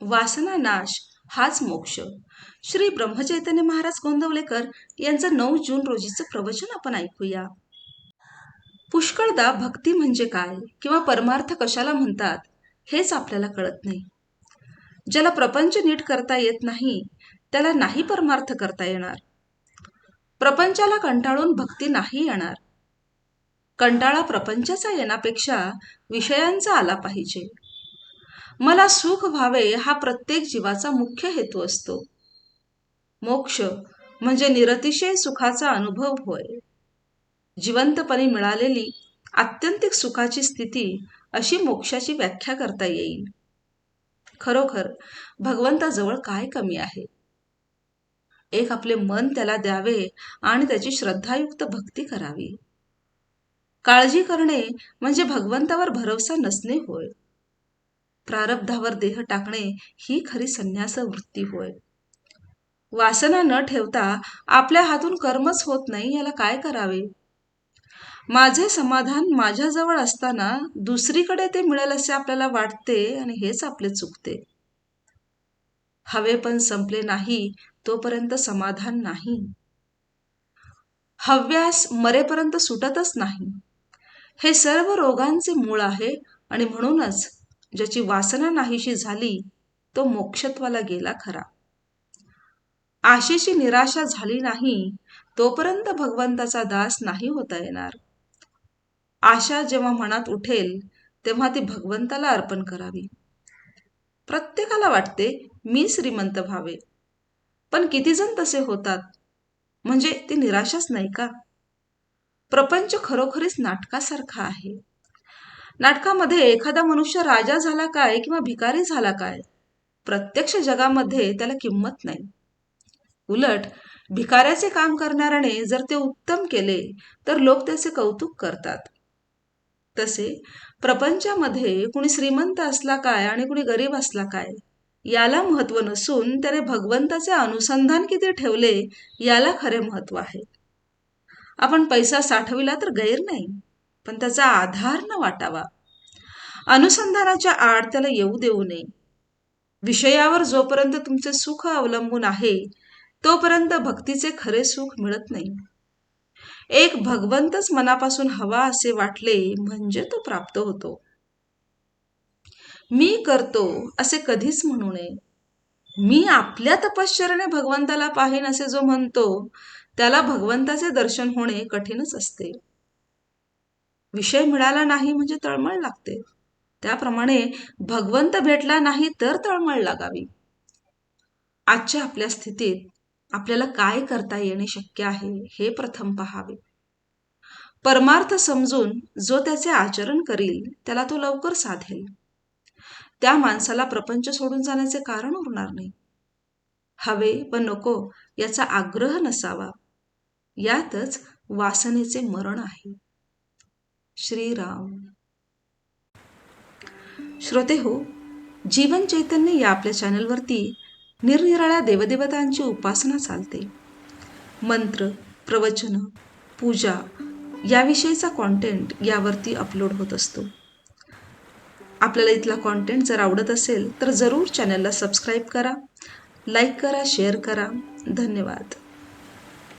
वासना नाश हाच मोक्ष. श्री ब्रह्मचैतन्य महाराज गोंदवलेकर यांचं नऊ जून रोजीचं प्रवचन आपण ऐकूया. पुष्कळदा भक्ती म्हणजे काय किंवा परमार्थ कशाला म्हणतात हेच आपल्याला कळत नाही. ज्याला प्रपंच नीट करता येत नाही त्याला नाही परमार्थ करता येणार. प्रपंचाला कंटाळून भक्ती नाही येणार. कंटाळा प्रपंचाचा येण्यापेक्षा विषयांचा आला पाहिजे. मला सुख व्हावे हा प्रत्येक जीवाचा मुख्य हेतू असतो. मोक्ष म्हणजे निरतिशय सुखाचा अनुभव होय. जिवंतपणे मिळालेली आत्यंतिक सुखाची स्थिती अशी मोक्षाची व्याख्या करता येईल. खरोखर भगवंताजवळ काय कमी आहे? एक आपले मन त्याला द्यावे आणि त्याची श्रद्धायुक्त भक्ती करावी. काळजी करणे म्हणजे भगवंतावर भरवसा नसणे होय. प्रारब्धावर देह टाकणे ही खरी संन्यास वृत्ती होय. वासना न ठेवता आपल्या हातून कर्मच होत नाही याला काय करावे? माझे समाधान माझ्याजवळ असताना दुसरीकडे ते मिळेल असे आपल्याला वाटते आणि हेच आपले चुकते. हवे पण संपले नाही तोपर्यंत समाधान नाही. हव्यास मरेपर्यंत सुटतच नाही. हे सर्व रोगांचे मूळ आहे आणि म्हणूनच ज्याची वासना नाहीशी झाली तो मोक्षत्वाला गेला खरा. आशेची निराशा झाली नाही तोपर्यंत भगवंताचा दास नाही होता येणार. आशा जेव्हा मनात उठेल तेव्हा ती भगवंताला अर्पण करावी. प्रत्येकाला वाटते मी श्रीमंत व्हावे. पण किती जण तसे होतात? म्हणजे ती निराशाच नाही का? प्रपंच खरोखरीच नाटकासारखा आहे. नाटकामध्ये एखादा मनुष्य राजा झाला काय किंवा भिकारी झाला काय प्रत्यक्ष जगामध्ये त्याला किंमत नाही. उलट भिकाऱ्याचे काम करणाऱ्याने जर ते उत्तम केले तर लोक त्याचे कौतुक करतात. तसे प्रपंचामध्ये कुणी श्रीमंत असला काय आणि कुणी गरीब असला काय याला महत्त्व नसून त्याने भगवंताचे अनुसंधान किती ठेवले याला खरे महत्त्व आहे. आपण पैसा साठविला तर गैर नाही पण त्याचा आधार न वाटावा. अनुसंधानाच्या आड त्याला येऊ देऊ नये. विषयावर जोपर्यंत तुमचे सुख अवलंबून आहे तोपर्यंत भक्तीचे खरे सुख मिळत नाही. एक भगवंतच मनापासून हवा असे वाटले म्हणजे तो प्राप्त होतो. मी करतो असे कधीच म्हणू नये. मी आपल्या तपश्चर्याने भगवंताला पाहिन असे जो म्हणतो त्याला भगवंताचे दर्शन होणे कठीणच असते. विषय मिळाला नाही म्हणजे तळमळ लागते. त्याप्रमाणे भगवंत भेटला नाही तर तळमळ लागावी. आजच्या आपल्या स्थितीत आपल्याला काय करता येणे शक्य आहे हे प्रथम पहावे. परमार्थ समजून जो त्याचे आचरण करील त्याला तो लवकर साधेल. त्या माणसाला प्रपंच सोडून जाण्याचे कारण उरणार नाही. हवे व नको याचा आग्रह नसावा. यातच वासनेचे मरण आहे. श्रीराम. श्रोते हो जीवन चैतन्य या आपल्या चॅनलवरती निरनिराळ्या देवदेवतांची उपासना चालते. मंत्र प्रवचन पूजा याविषयीचा कॉन्टेंट यावरती अपलोड होत असतो. आपल्याला इथला कॉन्टेंट जर आवडत असेल तर जरूर चॅनलला सबस्क्राईब करा लाईक करा शेअर करा. धन्यवाद.